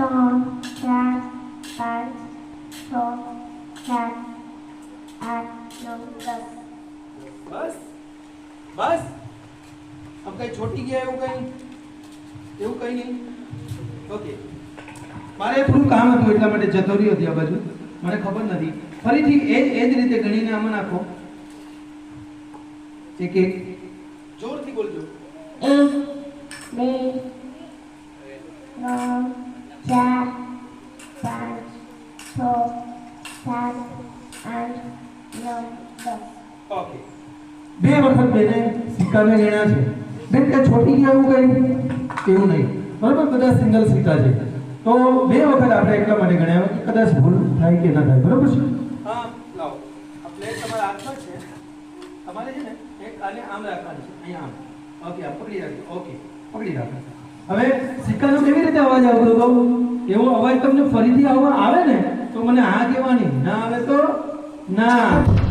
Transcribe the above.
ચાર, પાંચ, છ, સાત, આઠ, નવ, દસ. બસ બસ. આમ કઈ છોટી ગયા એવું કઈ? એવું કઈ નહીં? ઓકે મારે થોડું કામ હતું, એટલા માટે જતો રહ્યો હતી આ બાજુ. મને ખબર નથી. ફરીથી એ એ જ રીતે ગણીને આમાં નાખો. એક એક. જોરથી બોલજો. ચાર પાંચ છ સાત આઠ નવ દસ ઓકે બે વખત બેને સિક્કાને ગણ્યા છે. બેન ત્યાં છોટી ગયા એવું કઈ? એવું નહીં. બરાબર? બધા સિંગલ સિક્કા છે. તો બે વખત આપણે એટલા માટે ગણ્યા કે કદાચ ભૂલ થાય કે ના થાય. બરાબર છે? હા લાવો. આ પ્લેટ તમારા હાથમાં છે. તમારે છે ને એક આને આમ રાખવાની છે. અહીંયા આમ. ઓકે આ પકડી રાખજો. ઓકે પકડી રાખો. હવે સિક્કાનો કેવી રીતે અવાજ આવતો હતો? એવો અવાજ તમને ફરીથી આવવા આવે ને, તો મને હા કહેવાની ના આવે તો ના.